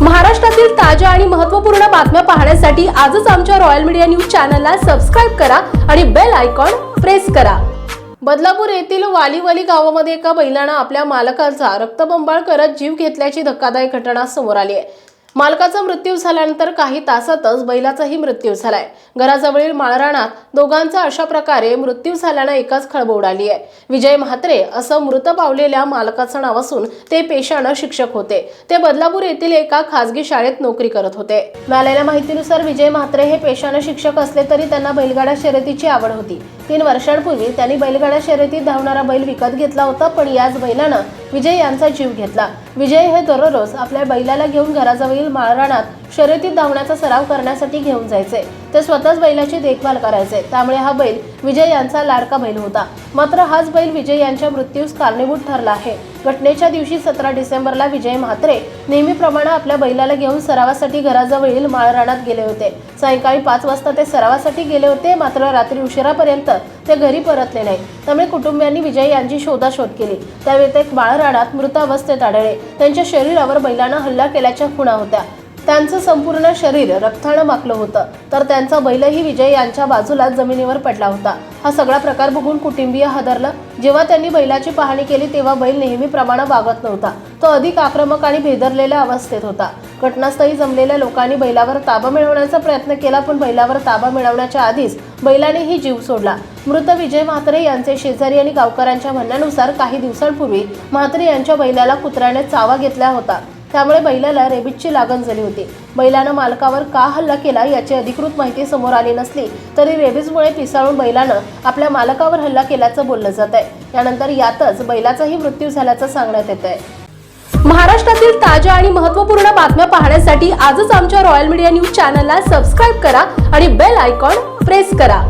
महाराष्ट्रातील ताज्या आणि महत्त्वपूर्ण बातम्या पाहण्यासाठी आजच आमच्या रॉयल मीडिया न्यूज चॅनलला सबस्क्राईब करा आणि बेल आयकॉन प्रेस करा. बदलापूर येथील वालीवली गावामध्ये एका बैलानं आपल्या मालकाचा रक्तबंबाळ करत जीव घेतल्याची धक्कादायक घटना समोर आली आहे. मालकाचा मृत्यू झाल्यानंतर काही तासातच बैलाचाही मृत्यू झालाय. घराजवळील माळराणात दोघांचा अशा प्रकारे मृत्यू झाल्यानं एकाच खळबळ उडाली आहे. विजय म्हात्रे असं मृत पावलेल्या मालकाचं नाव असून ते पेशानं शिक्षक होते. ते बदलापूर येथील एका खासगी शाळेत नोकरी करत होते. मिळालेल्या माहितीनुसार विजय म्हात्रे हे पेशानं शिक्षक असले तरी त्यांना बैलगाडा शर्यतीची आवड होती. तीन वर्षांपूर्वी त्यांनी बैलगाडा शर्यतीत धावणारा बैल विकत घेतला होता पण याच बैलानं विजय यांचा जीव घेतला. विजय हे दररोज आपल्या बैलाला घेऊन घराजवळील माळराणात शर्यतीत धावण्याचा सराव करण्यासाठी घेऊन जायचे. ते स्वतःच बैलाची देखभाल करायचे. त्यामुळे हा बैल विजय यांचा लाडका बैल होता. मात्र हाच बैल विजय यांच्या मृत्यूस कारणीभूत ठरला आहे. घटनेच्या दिवशी सतरा डिसेंबरला विजय म्हात्रे नेहमीप्रमाणे आपल्या बैलाला घेऊन सरावासाठी घराजवळील माळरानात गेले होते. सायंकाळी पाच वाजता ते सरावासाठी गेले होते मात्र रात्री उशिरापर्यंत ते घरी परतले नाही. त्यामुळे कुटुंबियांनी विजय यांची शोधाशोध केली. त्यावेळी ते माळरानात मृत अवस्थेत आढळले. त्यांच्या शरीरावर बैलानं हल्ला केल्याच्या खुणा होत्या. त्यांचं संपूर्ण शरीर रक्तानं माकलं होतं. तर त्यांचा बैलही विजय यांच्या बाजूला जमिनीवर पडला होता. हा सगळा प्रकार बघून कुटुंबीय हादरलं. जेव्हा त्यांनी बैलाची पाहणी केली तेव्हा बैल नेहमीप्रमाणे वागत नव्हता. तो अधिक आक्रमक आणि भेदरलेल्या अवस्थेत होता. घटनास्थळी जमलेल्या लोकांनी बैलावर ताबा मिळवण्याचा प्रयत्न केला पण बैलावर ताबा मिळवण्याच्या आधीच बैलानेही जीव सोडला. मृत विजय म्हात्रे यांचे शेजारी आणि गावकऱ्यांच्या म्हणण्यानुसार काही दिवसांपूर्वी म्हात्रे यांच्या बैलाला कुत्र्याने चावा घेतला होता. त्यामुळे बैलाला रेबीजची लागण झाली होती. बैलानं मालकावर का हल्ला केला याची अधिकृत माहिती समोर आली नसली तरी रेबीजमुळे पिसाळून बैलानं आपल्या मालकावर हल्ला केल्याचं बोललं जात आहे. यानंतर यातच बैलाचाही मृत्यू झाल्याचं सांगण्यात येत आहे. महाराष्ट्रातील ताज्या आणि महत्त्वपूर्ण बातम्या पाहण्यासाठी आजच आमच्या रॉयल मीडिया न्यूज चॅनलला सबस्क्राईब करा आणि बेल आयकॉन प्रेस करा.